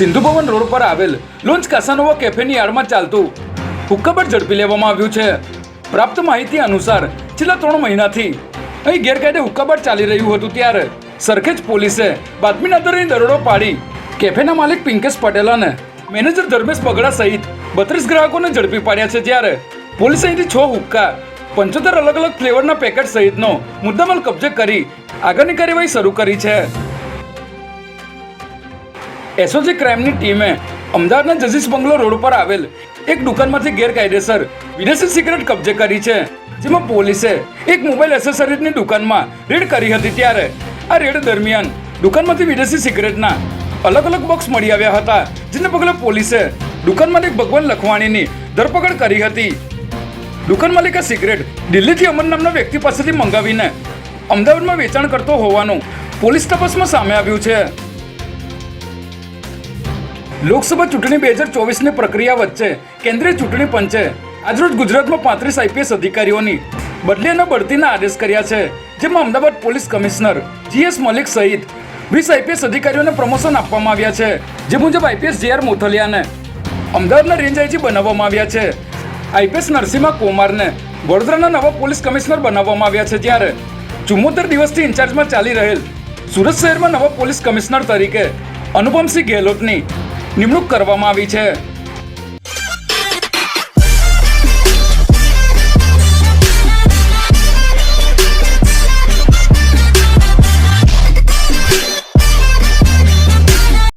Sindhu Bhavan road પર આવેલ launch કાસાનોવા કેફેની આડમાં ચાલતું હુક્કાબટ ઝડપી લેવામાં આવ્યું છે. પ્રાપ્ત માહિતી અનુસાર, છેલ્લા ત્રણ મહિનાથી અહીં ગેરકાયદે હુક્કાબટ ચાલી રહ્યું હતું ત્યારે સરખેજ પોલીસે બાતમીના આધારે દરોડો પાડી કેફેના માલિક પિંકેશ પટેલ અને મેનેજર ધર્મેશ પગડા સહિત બત્રીસ ગ્રાહકોને ઝડપી પાડ્યા છે જ્યારે પોલીસે અહીંથી છ હુક્કા, પંચોતેર અલગ અલગ ફ્લેવરના પેકેટ સહિતનો મુદ્દામાલ કબજે કરી આગળની કાર્યવાહી શરૂ કરી છે. એસઓજી ક્રાઇમની ટીમે અમદાવાદના જજીસ બંગલો રોડ પર આવેલ એક દુકાનમાંથી ગેરકાયદેસર વિદેશી સિગરેટ કબજે કરી છે, જેમાં પોલીસે એક મોબાઈલ એસેસરીઝની દુકાનમાં રેડ કરી હતી ત્યારે. આ રેડ દરમિયાન દુકાનમાંથી વિદેશી સિગરેટના અલગ અલગ બોક્સ મળી આવ્યા હતા, જેને પગલે પોલીસે દુકાનમાંથી ભગવાન લખવાણીની ધરપકડ કરી હતી. દુકાન માલિક સિગરેટ દિલ્હીથી અમર નામના વ્યક્તિ પાસેથી મંગાવીને અમદાવાદમાં વેચાણ કરતો હોવાનું પોલીસ તપાસમાં સામે આવ્યું છે. લોકસભા ચૂંટણી બે હજાર ચોવીસની પ્રક્રિયા વચ્ચે કેન્દ્રીય ચૂંટણી પંચે આજરોજ ગુજરાતમાં પાંત્રીસ આઈપીએસ અધિકારીઓની બદલી અને બઢતીના આદેશ કર્યા છે, જેમાં Ahmedabad police commissioner GS Malik સહિત વીસ આઈપીએસ અધિકારીઓને પ્રમોશન આપવામાં આવ્યા છે, જે મુજબ આઈપીએસ જે આર મોથલિયાને અમદાવાદના રેન્જ આઈજી બનાવવામાં આવ્યા છે. આઈપીએસ નરસિંહા કુમારને વડોદરાના નવા પોલીસ કમિશનર બનાવવામાં આવ્યા છે, જ્યારે ચુમ્મોતેર દિવસથી ઇન્ચાર્જમાં ચાલી રહેલ સુરત શહેરમાં નવા પોલીસ કમિશનર તરીકે અનુપમસિંહ ગેહલોતની નિમણૂક કરવામાં આવી છે.